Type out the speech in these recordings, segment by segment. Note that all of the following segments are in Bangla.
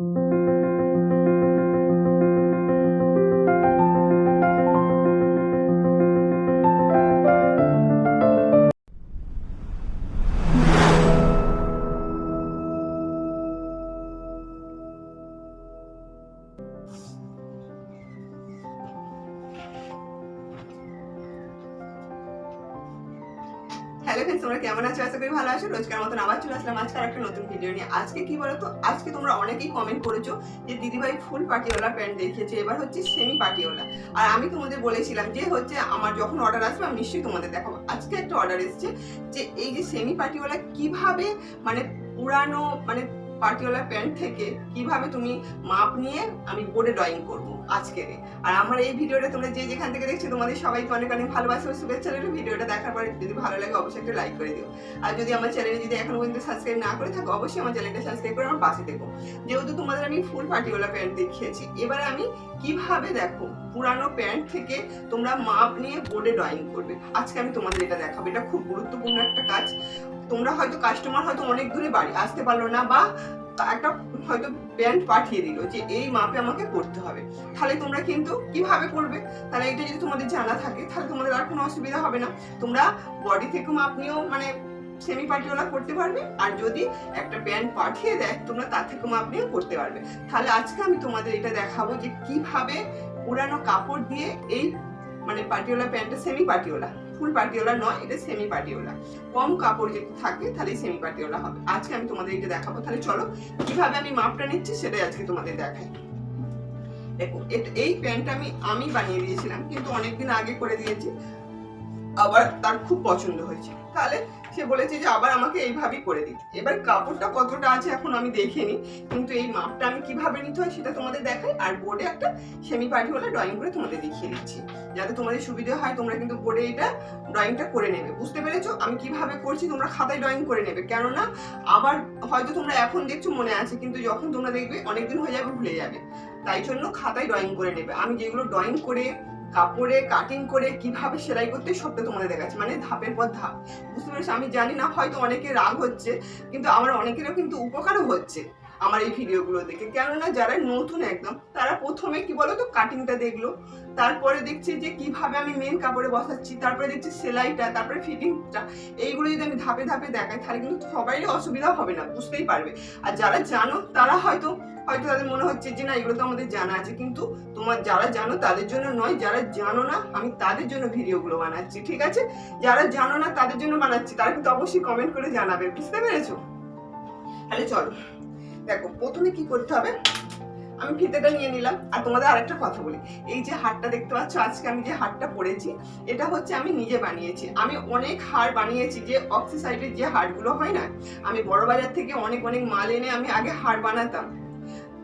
হ্যালো ফ্রেন্ডস তোমরা কেমন আছো? আশা করি ভালো আছো। রোজকার মতন আসলাম আজকে একটা নতুন ভিডিও নিয়ে। আজকে কি বলতো? আজকে তোমরা অনেকেই কমেন্ট করেছ যে দিদিভাই ফুল পাটিওয়ালা প্যান্ট দেখিয়েছে, এবার হচ্ছে সেমি পাটিওয়ালা। আর আমি তোমাদের বলেছিলাম যে হচ্ছে আমার যখন অর্ডার আসবে, আমি নিশ্চয়ই তোমাদের দেখাবো। আজকে একটা অর্ডার এসেছে যে এই যে সেমি পাটিওয়ালা কীভাবে মানে পুরানো মানে পাটিওয়ালা প্যান্ট থেকে কীভাবে তুমি মাপ নিয়ে আমি বোর্ডে ড্রয়িং করব। আজকে আর আমার এই ভিডিওটা তোমরা যে যেখান থেকে দেখছ, তোমাদের সবাইকে অনেক অনেক ভালোবাসা ও শুভেচ্ছা রইল। ভিডিওটা দেখার পরে যদি ভালো লাগে, অবশ্যই একটা লাইক করে দিও। আর যদি আমার চ্যানেলে যদি এখনও পর্যন্ত সাবস্ক্রাইব না করে থাকো, অবশ্যই আমার চ্যানেলটা সাবস্ক্রাইব করে আমার পাশে দেখো যেহেতু তোমাদের আমি ফুল পাটিওয়ালা প্যান্ট দেখিয়েছি, এবার আমি কীভাবে দেখো পুরানো প্যান্ট থেকে তোমরা মাপ নিয়ে বোর্ডে ড্রয়িং করবে? আজকে আমি তোমাদের এটা দেখাবো। এটা খুব গুরুত্বপূর্ণ একটা কাজ। তোমরা হয়তো কাস্টমার হয়তো অনেক দূরে বাড়ি, আসতে পারল না বা একটা হয়তো প্যান্ট পাঠিয়ে দিল যে এই মাপে আমাকে করতে হবে। তাহলে তোমরা কিন্তু কীভাবে করবে? তাহলে এটা যদি তোমাদের জানা থাকে, তাহলে তোমাদের আর কোনো অসুবিধা হবে না। তোমরা বডি থেকে মাপ নিয়েও মানে সেমি পাটিওয়ালা করতে পারবে। আর যদি একটা প্যান্ট পাঠিয়ে দেয়, তোমরা তার থেকে মাপ নিয়ে করতে পারবে। তাহলে আজকে আমি তোমাদের এটা দেখাবো যে কীভাবে পুরানো কাপড় দিয়ে এই মানে পাটিওলা প্যান্টটা সেমি পাটিওলা ফুল পার্টিওলা নয়, এটা সেমি পার্টিওলা কম কাপড় যদি থাকে, তাহলে সেমি পার্টিওলা হবে। আজকে আমি তোমাদের এটা দেখাবো। তাহলে চলো, কীভাবে আমি মাপটা নিচ্ছি সেটাই আজকে তোমাদের দেখাই। দেখো এই প্যান্টটা আমি আমি বানিয়ে দিয়েছিলাম, কিন্তু অনেকদিন আগে করে দিয়েছি। আবার তার খুব পছন্দ হয়েছে তাহলে সে বলেছে যে আবার আমাকে এইভাবেই করে দিতে। এবার কাপড়টা কতটা আছে এখন আমি দেখিনি, কিন্তু এই মাপটা আমি কীভাবে নিতে হয় সেটা তোমাদের দেখাই, আর বোর্ডে একটা সেমি পাটিওয়ালা ড্রয়িং করে তোমাদের দেখিয়ে দিচ্ছি। যাতে তোমাদের সুবিধা হয়, তোমরা কিন্তু বোর্ডে এটা ড্রয়িংটা করে নেবে। বুঝতে পেরেছ? আমি কীভাবে করছি, তোমরা খাতায় ড্রয়িং করে নেবে। কেননা, আবার হয়তো তোমরা এখন দেখছ, মনে আছে, কিন্তু যখন তোমরা দেখবে, অনেকদিন হয়ে যাবে, ভুলে যাবে। তাই জন্য খাতায় ড্রয়িং করে নেবে। আমি যেগুলো ড্রয়িং করে কাপড়ে কাটিং করে কীভাবে সেলাই করতে সবটা তোমাদের দেখাচ্ছি। মানে ধাপের পর ধাপ। বুঝতে পেরেছ? আমি জানি না, হয়তো অনেকে রাগ হচ্ছে, কিন্তু আমার অনেকেরও কিন্তু উপকারও হচ্ছে আমার এই ভিডিওগুলো দেখে। কেননা যারা নতুন একদম, তারা প্রথমে কি বলতো? কাটিংটা দেখল। তারপরে দেখছি যে কীভাবে আমি মেন কাপড়ে বসাচ্ছি, তারপরে দেখছি সেলাইটা, তারপরে ফিটিংটা এইগুলো যদি আমি ধাপে ধাপে দেখাই, তাহলে কিন্তু সবারই অসুবিধা হবে না, বুঝতেই পারবে। আর যারা জানো, তারা হয়তো হয়তো তাদের মনে হচ্ছে যে না, এগুলো তো আমাদের জানা আছে। কিন্তু তোমার যারা জানো, তাদের জন্য নয়, যারা জানো না, আমি তাদের জন্য ভিডিওগুলো বানাচ্ছি, ঠিক আছে? যারা জানো না, তাদের জন্য বানাচ্ছি। তারা কিন্তু অবশ্যই কমেন্ট করে জানাবে, বুঝতে পেরেছ? তাহলে চলো, দেখো, প্রথমে কি করতে হবে? আমি ফিতেটা নিয়ে নিলাম, আর তোমাদের আরেকটা কথা বলি। এই যে হারটা দেখতে পাচ্ছ, আজকে আমি যে হারটা পরেছি, এটা হচ্ছে আমি নিজে বানিয়েছি। আমি অনেক হার বানিয়েছি যে অক্সিসাইডের যে হারগুলো হয় না, আমি বড় বাজার থেকে অনেক অনেক মাল এনে আমি আগে হার বানাতাম।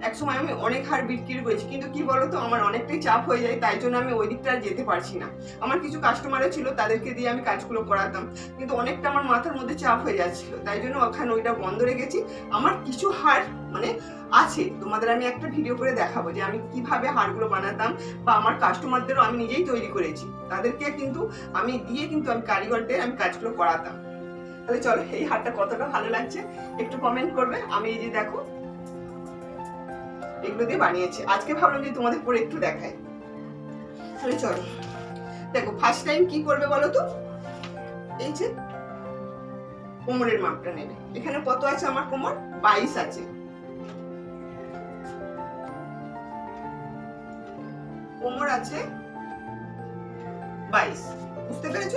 এক সময় আমি অনেক হার বিক্রি করেছি, কিন্তু কি বলতো, আমার অনেকটাই চাপ হয়ে যায়, তাই জন্য আমি ওই দিকটা আর যেতে পারছি না। আমার কিছু কাস্টমারও ছিল, তাদেরকে দিয়ে আমি কাজগুলো করাতাম, কিন্তু অনেকটা আমার মাথার মধ্যে চাপ হয়ে যাচ্ছিল, তাই জন্য ওখানে ওইটা বন্ধ রেখেছি। আমার কিছু হার মানে আছে, তোমাদের আমি একটা ভিডিও করে দেখাবো যে আমি কীভাবে হারগুলো বানাতাম, বা আমার কাস্টমারদেরও আমি নিজেই তৈরি করেছি। তাদেরকে কিন্তু আমি দিয়ে কিন্তু আমি কারিগরদের আমি কাজগুলো করাতাম। তাহলে চলো, এই হারটা কতটা ভালো লাগছে, একটু কমেন্ট করবে। আমি এই যে দেখো এগুলো দিয়ে বানিয়েছি। আজকে ভাবলাম যে তোমাদের পরে একটু দেখাই। তাহলে চলো। দেখো ফার্স্ট টাইম কি করবে বলো তো? এই যে কোমরের মাপটা নেবে। এখানে কত আছে আমার কোমর? বাইশ আছে। কোমর আছে বাইশ। বুঝতে পেরেছ?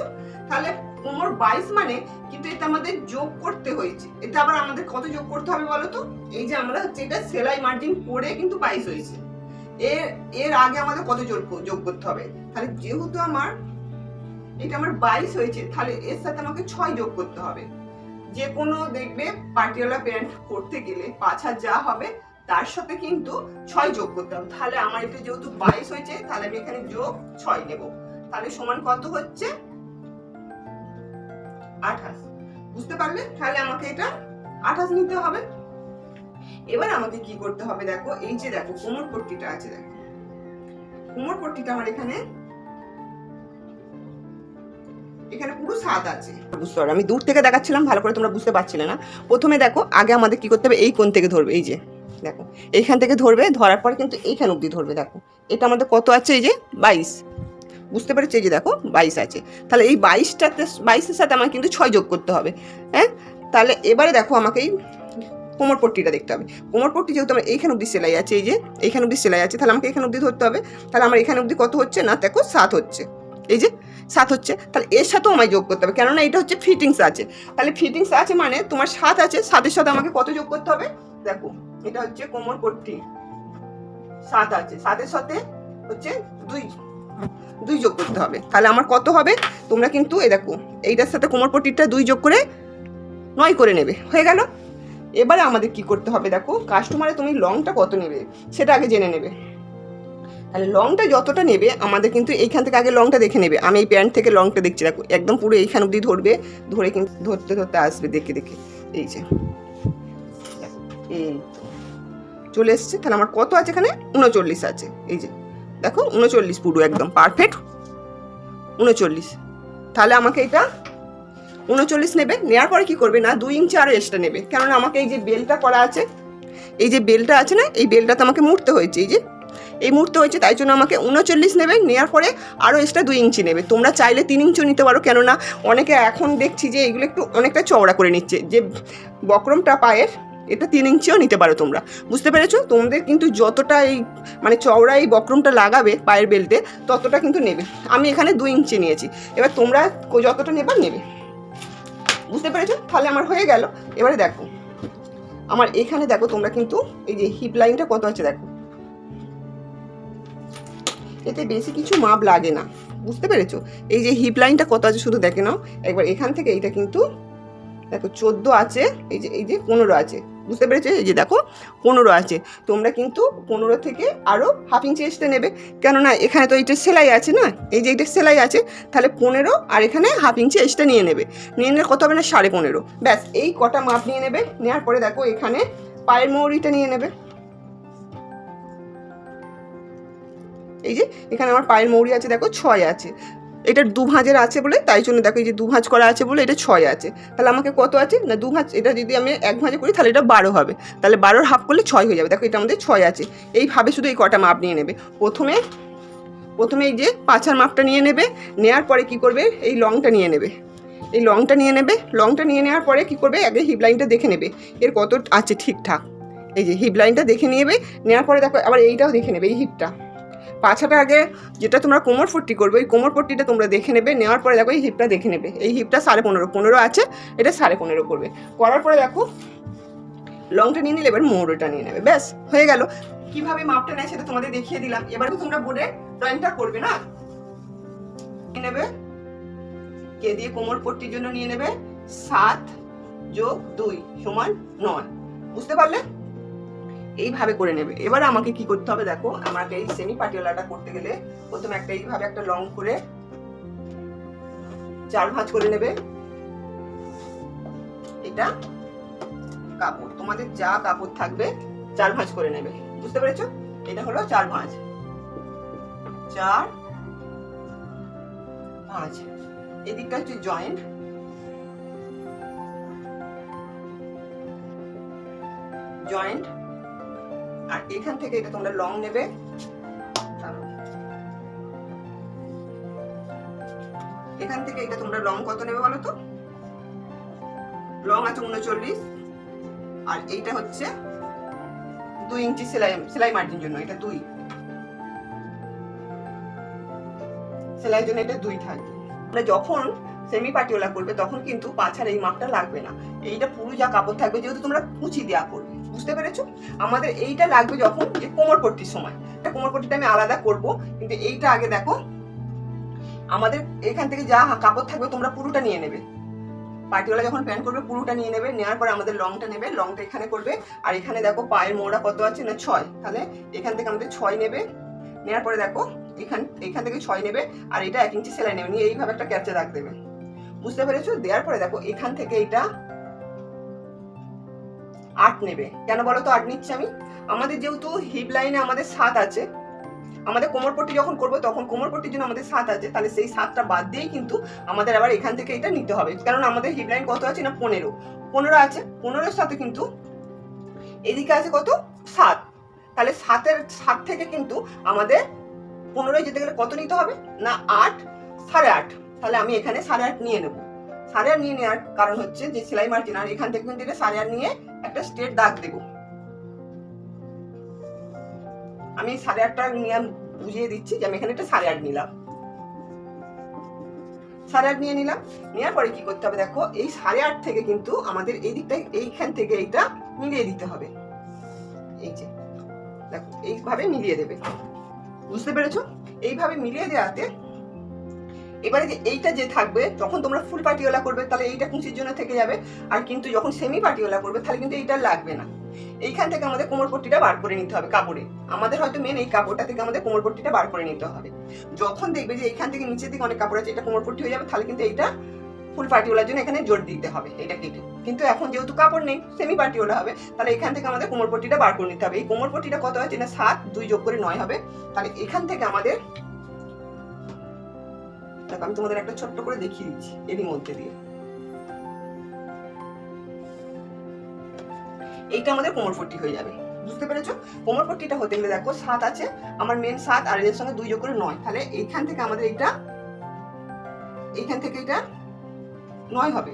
তাহলে কোমর বাইশ মানে কিন্তু এটা আমাদের যোগ করতে হয়েছে। এটা আবার আমাদের কত যোগ করতে হবে বলো তো? এই যে আমরা হচ্ছে এটা সেলাই মার্জিন করে কিন্তু বাইশ হয়েছে। এর এর আগে আমাদের কত যোগ যোগ করতে হবে? তাহলে যেহেতু আমার, এটা আমার বাইশ হয়েছে, তাহলে এর সাথে আমাকে ছয় যোগ করতে হবে। যে কোনো দেখবে পাটিয়ালা প্যান্ট করতে গেলে পাছা যা হবে, তার সাথে কিন্তু ছয় যোগ করতে হবে। তাহলে আমার এটা যেহেতু বাইশ হয়েছে, তাহলে আমি এখানে যোগ ছয় নেব। তাহলে সমান কত হচ্ছে? আঠাশ। বুঝতে পারলে? তাহলে আমাকে এটা আঠাশ নিতে হবে। এবার আমাকে কি করতে হবে দেখো, এই যে দেখো, কোমর পট্টিটা আছে দেখো। কোমর পট্টিটা আমার এখানে এখানে পুরো সাত আছে। বুঝতে পারো আমি দূর থেকে দেখাচ্ছিলাম, ভালো করে তোমরা বুঝতে পারছিলে না। প্রথমে দেখো, আগে আমাদের কি করতে হবে? এই কোণ থেকে ধরবে, এই যে, দেখো। এইখান থেকে ধরবে, ধরার পর কিন্তু এইখান অবধি ধরবে, দেখো। এটা আমাদের কত আছে? এই যে, বাইশ। বুঝতে পেরেছি যে দেখো বাইশ আছে। তাহলে এই বাইশটাতে, বাইশের সাথে আমাকে কিন্তু ছয় যোগ করতে হবে। হ্যাঁ? তাহলে এবারে দেখো আমাকে এই কোমরপট্টিটা দেখতে হবে। কোমর পট্টি যেহেতু আমার এইখান অবধি সেলাই আছে, এই যে এইখান অবধি সেলাই আছে, তাহলে আমাকে এখান অবধি ধরতে হবে। তাহলে আমার এখান অবধি কত হচ্ছে? না, দেখো সাত হচ্ছে। এই যে সাত হচ্ছে। তাহলে এর সাথেও আমায় যোগ করতে হবে। কেননা এটা হচ্ছে ফিটিংস আছে। তাহলে ফিটিংস আছে মানে তোমার সাত আছে, সাতের সাথে আমাকে কত যোগ করতে হবে? দেখো, এটা হচ্ছে কোমর পট্টি। সাত আছে। সাতের সাথে হচ্ছে দুই দুই যোগ করতে হবে। তাহলে আমার কত হবে? তোমরা কিন্তু এ দেখো, এইটার সাথে কোমর পট্টিটা দুই যোগ করে নয় করে নেবে। হয়ে গেল? এবারে আমাদের কি করতে হবে দেখো কাস্টমারে তুমি লংটা কত নেবে সেটা আগে জেনে নেবে। তাহলে লংটা যতটা নেবে, আমাদের কিন্তু এইখান থেকে আগে লংটা দেখে নেবে। আমি এই প্যান্ট থেকে লংটা দেখছি, দেখো, একদম পুরো এইখান অবধি ধরবে, ধরে কিন্তু ধরতে ধরতে আসবে দেখে দেখে। এই যে, এই চলে এসছে। তাহলে আমার কত আছে এখানে? উনচল্লিশ আছে। এই যে দেখো, উনচল্লিশ পুরো একদম পারফেক্ট উনচল্লিশ। তাহলে আমাকে এটা উনচল্লিশ নেবে নেওয়ার পরে কি করবে না, দুই ইঞ্চি আরও এক্সট্রা নেবে। কেননা আমাকে এই যে বেলটা করা আছে, এই যে বেলটা আছে না, এই বেলটাতে আমাকে মুড়তে হয়েছে, এই যে, এই মুহূর্তে হয়েছে, তাই জন্য আমাকে উনচল্লিশ নেবে নেওয়ার পরে আরও এক্সট্রা দুই ইঞ্চি নেবে। তোমরা চাইলে তিন ইঞ্চিও নিতে পারো, কেননা অনেকে এখন দেখছি যে এগুলো একটু অনেকটা চওড়া করে নিচ্ছে, যে বক্রমটা পায়ের এটা তিন ইঞ্চিও নিতে পারো তোমরা। বুঝতে পেরেছ? তোমাদের কিন্তু যতটা এই মানে চওড়া এই বক্রমটা লাগাবে পায়ের বেল্টে, ততটা কিন্তু নেবে। আমি এখানে দুই ইঞ্চি নিয়েছি। এবার তোমরা যতটা নেবার নেবে। বুঝতে পেরেছ? তাহলে আমার হয়ে গেল। এবারে দেখো। আমার এখানে দেখো, তোমরা কিন্তু এই যে হিপ লাইনটা কত আছে দেখো। এতে বেশি কিছু মাপ লাগে না। বুঝতে পেরেছ? এই যে হিপ লাইনটা কত আছে শুধু দেখে নাও। একবার এখান থেকে এইটা কিন্তু দেখো, চোদ্দ আছে, এই যে এই যে পনেরো আছে। বুঝতে পেরেছ? যে দেখো, পনেরো আছে। তোমরা কিন্তু পনেরো থেকে আরও হাফ ইঞ্চি এক্সট্রা নেবে। কেননা এখানে তো এইটা সেলাই আছে না? এই যে এইটা সেলাই আছে, তাহলে পনেরো আর এখানে হাফ ইঞ্চি এক্সট্রা নিয়ে নেবে। নিয়ে নিলে কত হবে না? সাড়ে পনেরো। ব্যাস, এই কটা মাপ নিয়ে নেবে। নেওয়ার পরে দেখো, এখানে পায়ের মৌরিটা নিয়ে নেবে। এই যে, এখানে আমার পায়ের মৌরি আছে, দেখো ছয় আছে। এটার দু ভাঁজের আছে বলে, তাই জন্য দেখো এই যে দু ভাঁজ করা আছে বলে এটা ছয় আছে। তাহলে আমাকে কত আছে? না দু ভাঁজ এটা যদি আমি এক ভাঁজে করি, তাহলে এটা বারো হবে। তাহলে বারোর হাফ করলে ছয় হয়ে যাবে। দেখো এটা আমাদের ছয় আছে। এইভাবে শুধু এই কটা মাপ নিয়ে নেবে। প্রথমে প্রথমে এই যে পাছার মাপটা নিয়ে নেবে। নেওয়ার পরে কি করবে? এই লংটা নিয়ে নেবে। এই লংটা নিয়ে নেবে। লংটা নিয়ে নেওয়ার পরে কি করবে? আগে হিপ লাইনটা দেখে নেবে। এর কত আছে? ঠিকঠাক। এই যে হিপ লাইনটা দেখে নেবে। নেওয়ার পরে দেখো, আবার এইটাও দেখে নেবে, এই হিপটা। পাছাটা আগে যেটা তোমরা কোমর পট্টি করবে, ওই কোমর পট্টিটা তোমরা দেখে নেবে, নেওয়ার পরে দেখো এই হিপটা দেখে নেবে। এই হিপটা সাড়ে পনেরো পনেরো আছে, এটা সাড়ে পনেরো করবে। করার পরে দেখো লংটা নিয়ে নিলে এবার মোড়টা নিয়ে নেবে, ব্যাস, হয়ে গেল। কীভাবে মাপটা নেয় সেটা তোমাদের দেখিয়ে দিলাম। এবার তোমরা বোর্ডে ড্রয়িংটা করবে না? নিয়ে নেবে, কে দিয়ে কোমর পট্টির জন্য নিয়ে নেবে? সাত যোগ দুই সমান নয়। বুঝতে পারলে? এইভাবে করে নেবে। এবার আমাকে কি করতে হবে দেখো, আমাকে এই সেমি পাটিওয়ালাটা করতে গেলে প্রথমে একটা এইভাবে একটা লং করে চার ভাঁজ করে নেবে। এটা কাপড়, তোমাদের যা কাপড় থাকবে চার ভাঁজ করে নেবে। বুঝতে পেরেছ? এটা হলো চার ভাঁজ। চার ভাঁজ। এদিকটা হচ্ছে জয়েন্ট জয়েন্ট আর এখান থেকে এটা তোমরা লং নেবে। এখান থেকে এটা তোমরা লং কত নেবে বলো তো? লং আছে উনচল্লিশ। আর এইটা হচ্ছে দুই ইঞ্চি সেলাই সেলাই মার্জিন জন্য, এটা দুই। সেলাইয়ের জন্য এটা দুই থাকবে আমরা যখন সেমি পাটিওলা করবে, তখন কিন্তু পাছার এই মাপটা লাগবে না। এইটা পুরো যা কাপড় থাকবে, যেহেতু তোমরা কুচি দেওয়া করবে। বুঝতে পেরেছ? আমাদের এইটা লাগবে যখন যে কোমর পট্টির সময়। এটা কোমর পট্টিটা আমি আলাদা করব, কিন্তু এইটা আগে দেখো। আমাদের এখান থেকে যা কাপড় থাকবে তোমরা পুরোটা নিয়ে নেবে। পাটিওয়ালা যখন প্যান্ট করবে, পুরোটা নিয়ে নেবে। নেওয়ার পরে আমাদের লংটা নেবে। লংটা এখানে করবে। আর এখানে দেখো পায়ের মোড়া কত আছে না, ছয়। তাহলে এখান থেকে আমাদের ছয় নেবে। নেওয়ার পরে দেখো, এখান এখান থেকে ছয় নেবে। আর এটা এক ইঞ্চি সেলাই নেবে। নিয়ে এইভাবে একটা ক্যাপচা দাগ দেবে। বুঝতে পেরেছ? দেওয়ার পরে দেখো, এখান থেকে এটা আট নেবে। কেন বলো তো আট নিচ্ছি আমি? আমাদের যেহেতু হিপ লাইনে আমাদের সাত আছে, আমাদের কোমরপট্টি যখন করব তখন কোমরপট্টির জন্য আমাদের সাত আছে, তাহলে সেই সাতটা বাদ দিয়েই কিন্তু আমাদের আবার এখান থেকে এটা নিতে হবে। কারণ আমাদের হিপ লাইন কত আছে না পনেরো? পনেরো আছে, পনেরোর সাথে কিন্তু এদিকে আছে কত? সাত। তাহলে সাতের, সাত থেকে কিন্তু আমাদের পনেরোয় যেতে গেলে কত নিতে হবে? না, আট, সাড়ে আট। তাহলে আমি এখানে সাড়ে আট নিয়ে নেব। আট নিয়ে নেওয়ার কারণ হচ্ছে যে সেলাই মার্জিন, আর এখান থেকে কিন্তু আট নিয়ে একটা স্ট্রেট দাগ দেবো। আমি আটটা নিয়ে বুঝিয়ে দিচ্ছি যে আমি এখানে একটা আট নিলাম। আট নিয়ে নিলাম, নেওয়ার পরে কি করতে হবে দেখো, এই সাড়ে আট থেকে কিন্তু আমাদের এই দিকটা, এইখান থেকে এইটা মিলিয়ে দিতে হবে। এই যে, দেখো, এইভাবে মিলিয়ে দেবে। বুঝতে পেরেছ? এইভাবে মিলিয়ে দেওয়াতে এবারে যে এইটা যে থাকবে, যখন তোমরা ফুল পাটিওয়ালা করবে, তাহলে এইটা কুঞ্চির জন্য থেকে যাবে। আর কিন্তু যখন সেমি পাটিওয়ালা করবে, তাহলে কিন্তু এইটা লাগবে না। এইখান থেকে আমাদের কোমরপট্টিটা বার করে নিতে হবে কাপড়ে। আমাদের হয়তো মেন এই কাপড়টা থেকে আমাদের কোমরপট্টিটা বার করে নিতে হবে। যখন দেখবে যে এইখান থেকে নিচের দিকে অনেক কাপড় আছে, এটা কোমরপট্টি হয়ে যাবে, তাহলে কিন্তু এইটা ফুল পাটিওয়ালার জন্য এখানে জোর দিতে হবে, এটা কেটে। কিন্তু এখন যেহেতু কাপড় নেই সেমি পাটিওয়ালা হবে, তাহলে এখান থেকে আমাদের কোমরপট্টিটা বার করে নিতে হবে। এই কোমরপট্টিটা কত হচ্ছে না, সাত, দুই যোগ করে নয় হবে। তাহলে এখান থেকে আমাদের দেখো আমি তোমাদের একটা ছোট্ট করে দেখিয়ে দিচ্ছি, এরই মধ্যে দিয়ে। এইটা আমাদের কোমরপট্টি হয়ে যাবে। বুঝতে পেরেছ? কোমরপট্টিটা হতে গেলে দেখো, সাত আছে। আমার মেন সাত আর এর সঙ্গে দুই যোগ করে নয়। তাহলে এইখান থেকে আমাদের এইটা, এইখান থেকে এটা নয় হবে।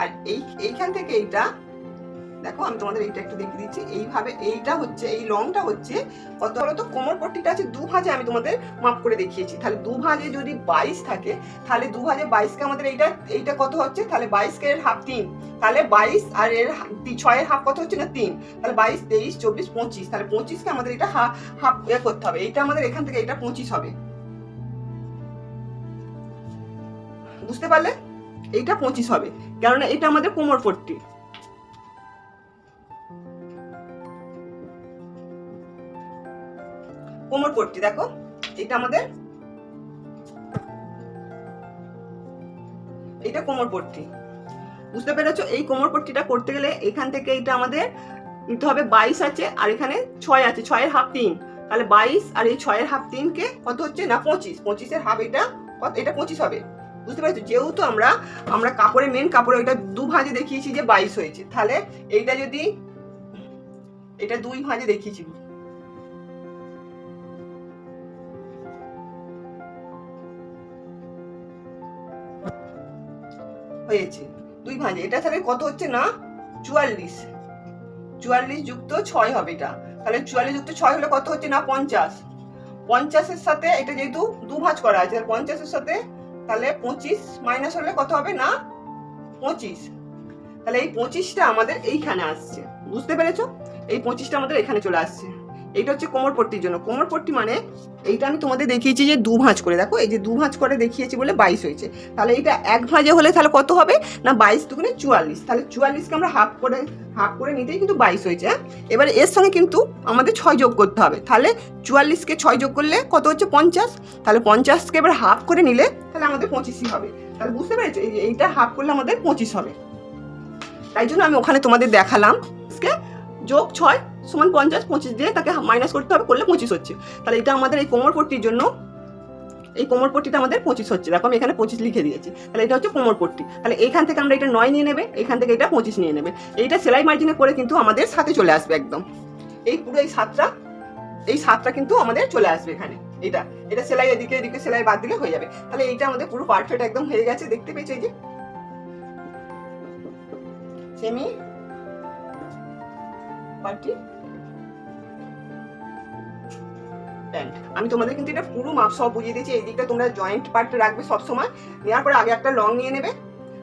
আর এই, এইখান থেকে এইটা দেখো, আমি তোমাদের এইটা একটু দেখিয়ে দিচ্ছি। এইভাবে এইটা হচ্ছে, এই লংটা হচ্ছে কত হলো তো? কোমর পট্টিটা আছে দু ভাজে আমি তোমাদের মাপ করে দেখিয়েছি। তাহলে দু ভাজে যদি বাইশ থাকে, তাহলে দু ভাজে বাইশকে আমাদের এইটা এইটা কত হচ্ছে? তাহলে বাইশকে এর হাফ তিন। তাহলে বাইশ আর এর ছয়ের হাফ কত হচ্ছে না? তিন। তাহলে বাইশ, তেইশ, চব্বিশ, পঁচিশ। তাহলে পঁচিশকে আমাদের এটা হাফ হাফ ইয়ে করতে হবে। এইটা আমাদের এখান থেকে এটা পঁচিশ হবে। বুঝতে পারলে? এইটা পঁচিশ হবে। কেননা এটা আমাদের কোমর পট্টি। কোমর পট্টি দেখো, এটা আমাদের এটা কোমর পট্টি বুঝতে পেরেছ? এই কোমর পট্টিটা করতে গেলে এখান থেকে এটা আমাদের নিতে হবে বাইশ আছে, আর এখানে ছয় আছে, ছয়ের হাফ তিন। তাহলে বাইশ আর এই ছয়ের হাফ তিনকে কত হচ্ছে? না, পঁচিশ। পঁচিশের হাফ এটা কত? এটা পঁচিশ হবে। বুঝতে পেরেছ? যেহেতু আমরা আমরা কাপড়ে মেন কাপড়ে ওইটা দু ভাঁজে দেখিয়েছি যে বাইশ হয়েছে। তাহলে এইটা যদি, এটা দুই ভাঁজে দেখিয়েছি। হয়েছে। দুই ভাঁজে, এটা তাহলে কত হচ্ছে না? চুয়াল্লিশ। চুয়াল্লিশ যুক্ত ছয় হবে এটা। তাহলে চুয়াল্লিশ যুক্ত ছয় হলে কত হচ্ছে না? পঞ্চাশ। পঞ্চাশের সাথে এটা যেহেতু দু ভাঁজ করা আছে, তাহলে পঞ্চাশের সাথে তাহলে পঁচিশ মাইনাস হলে কত হবে না? পঁচিশ। তাহলে এই পঁচিশটা আমাদের এইখানে আসছে। বুঝতে পেরেছ? এই পঁচিশটা আমাদের এখানে চলে আসছে। এইটা হচ্ছে কোমর পট্টির জন্য। কোমর পট্টি মানে এইটা আমি তোমাদের দেখিয়েছি যে দু ভাঁজ করে, দেখো, এই যে দু ভাঁজ করে দেখিয়েছি বলে বাইশ হয়েছে। তাহলে এইটা এক ভাঁজে হলে তাহলে কত হবে? না, বাইশ দুগুণে চুয়াল্লিশ। তাহলে চুয়াল্লিশকে আমরা হাফ করে হাফ করে নিতেই কিন্তু বাইশ হয়েছে হ্যাঁ? এবারে এর সঙ্গে কিন্তু আমাদের ছয় যোগ করতে হবে। তাহলে চুয়াল্লিশকে ছয় যোগ করলে কত হচ্ছে? পঞ্চাশ। তাহলে পঞ্চাশকে এবার হাফ করে নিলে তাহলে আমাদের পঁচিশই হবে। তাহলে বুঝতে পেরেছ? এইটা হাফ করলে আমাদের পঁচিশ হবে। তাই জন্য আমি ওখানে তোমাদের দেখালাম। যোগ ছয় সমান পঞ্চাশ, পঁচিশ দিয়ে তাকে মাইনাস করতে হবে, করলে পঁচিশ হচ্ছে। তাহলে এটা আমাদের এই কোমর পট্টির জন্য, এই কোমর পট্টিটা আমাদের পঁচিশ হচ্ছে। দেখো আমি এখানে পঁচিশ লিখে দিয়েছি। তাহলে এটা হচ্ছে কোমর পট্টি তাহলে এইখান থেকে আমরা এটা নয় নিয়ে নেবে, এখান থেকে এটা পঁচিশ নিয়ে নেবে। এইটা সেলাই মার্জিনে করে কিন্তু আমাদের সাথে চলে আসবে একদম। এই পুরো এই সাতটা এই সাতটা কিন্তু আমাদের চলে আসবে এখানে। এটা এটা সেলাই এদিকে এদিকে সেলাই বাদ দিলে হয়ে যাবে। তাহলে এইটা আমাদের পুরো পারফেক্ট একদম হয়ে গেছে। দেখতে পেয়েছি যে? সেমি প্যান্ট আমি তোমাদের কিন্তু এটা পুরো মাপ সব বুঝিয়ে দিয়েছি। এই দিকটা তোমরা জয়েন্ট পার্ট রাখবে সবসময়। নেওয়ার পরে আগে একটা লং নিয়ে নেবে।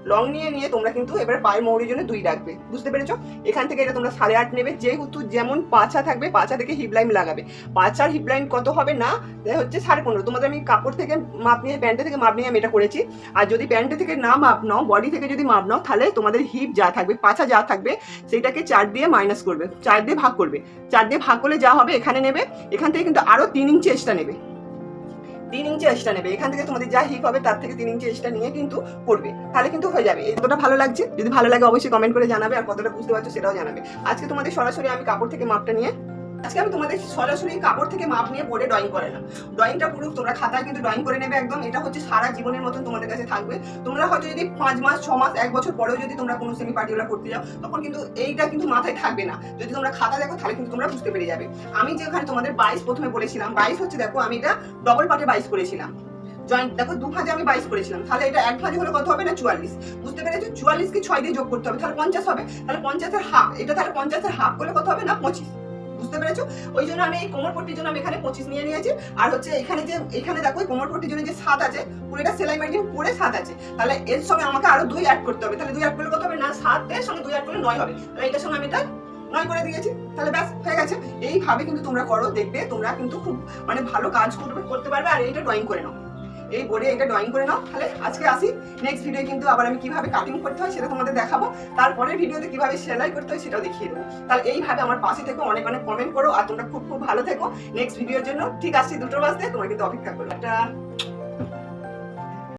লং নিয়ে নিয়ে তোমরা কিন্তু এবার পায়ের মৌরির জন্য দুই রাখবে। বুঝতে পেরেছ? এখান থেকে এটা তোমরা সাড়ে আট নেবে। যেহেতু যেমন পাছা থাকবে, পাছা থেকে হিপ লাইন লাগাবে। পাছার হিপ লাইন কত হবে না? হচ্ছে সাড়ে পনেরো। তোমাদের আমি কাপড় থেকে মাপ নিয়ে, প্যান্টে থেকে মাপ নিয়ে আমি এটা করেছি। আর যদি প্যান্টে থেকে না মাপ নাও, বডি থেকে যদি মাপ নাও, তাহলে তোমাদের হিপ যা থাকবে, পাছা যা থাকবে সেটাকে চার দিয়ে মাইনাস করবে। চার দিয়ে ভাগ করবে। চার দিয়ে ভাগ করলে যা হবে, এখানে নেবে। এখান থেকে কিন্তু আরও তিন ইঞ্চি এক্সট্রা নেবে। তিন ইঞ্চি এক্সট্রা নেবে। এখান থেকে তোমাদের যা হিপ হবে, তার থেকে তিন ইঞ্চি এক্সট্রা নিয়ে কিন্তু করবে। তাহলে কিন্তু হয়ে যাবে। কতটা ভালো লাগছে? যদি ভালো লাগে অবশ্যই কমেন্ট করে জানাবে, আর কতটা বুঝতে পারছ সেটাও জানাবে। আজকে তোমাদের সরাসরি আমি কাপড় থেকে মাপটা নিয়ে আজকে আমি তোমাদের সরাসরি কাপড় থেকে মাপ নিয়ে বোর্ডে ড্রয়িং করে না ড্রয়িংটা পুরো তোমরা খাতায় কিন্তু ড্রয়িং করে নেবে একদম। এটা হচ্ছে সারা জীবনের মতন তোমাদের কাছে থাকবে। তোমরা হয়তো যদি পাঁচ মাস, ছ মাস, এক বছর পরেও যদি তোমরা কোনো সেমি পার্টিকুলার করতে যাও, তখন কিন্তু এইটা কিন্তু মাথায় থাকবে না। যদি তোমরা খাতা দেখো, তাহলে কিন্তু তোমরা বুঝতে পেরে যাবে। আমি যেখানে তোমাদের বাইশ প্রথমে বলেছিলাম, বাইশ হচ্ছে দেখো, আমি এটা ডবল পার্টে বাইশ করেছিলাম। জয়েন্ট দেখো, দু ভাজে আমি বাইশ করেছিলাম। তাহলে এটা এক ভাজে হলে কত হবে না? চুয়াল্লিশ। বুঝতে পেরেছ? চুয়াল্লিশকে ছয় দিয়ে যোগ করতে হবে। তাহলে পঞ্চাশ হবে। তাহলে পঞ্চাশের হাফ এটা তাহলে পঞ্চাশের হাফ করলে কত হবে না? পঁচিশ। বুঝতে পেরেছ? ওই জন্য আমি এই কোমর পট্টির জন্য আমি এখানে পঁচিশ নিয়ে নিয়েছি। আর হচ্ছে এখানে যে, এখানে দেখো কোমর পট্টির জন্য যে সাত আছে, পুরোটা সেলাই মার্জিন পরে সাত আছে। তাহলে এর সঙ্গে আমাকে আরও দুই অ্যাড করতে হবে। তাহলে দুই অ্যাড করলে কত হবে? না সাতের সঙ্গে দুই অ্যাড করলে নয় হবে। তাহলে এটার সঙ্গে আমি এটা নয় করে দিয়েছি। তাহলে ব্যাস, হয়ে গেছে। এইভাবে কিন্তু তোমরা করো, দেখবে তোমরা কিন্তু খুব মানে ভালো কাজ করবে, করতে পারবে। আর এইটা ড্রয়িং করে নাও। এই বোর্ডে এটা ড্রয়িং করে নাও। তাহলে আজকে আসি। নেক্সট ভিডিও কিন্তু আবার আমি কীভাবে কাটিং করতে হয় সেটা তোমাদের দেখাবো। তারপরের ভিডিওতে কীভাবে সেলাই করতে হয় সেটাও দেখিয়ে দেবো। তাহলে এইভাবে আমার পাশে থেকো, অনেক অনেক কমেন্ট করো, আর তোমরা খুব খুব ভালো থেকো। নেক্সট ভিডিওর জন্য ঠিক আসছি দুটো বাজতে, তোমরা কিন্তু অপেক্ষা করো। একটা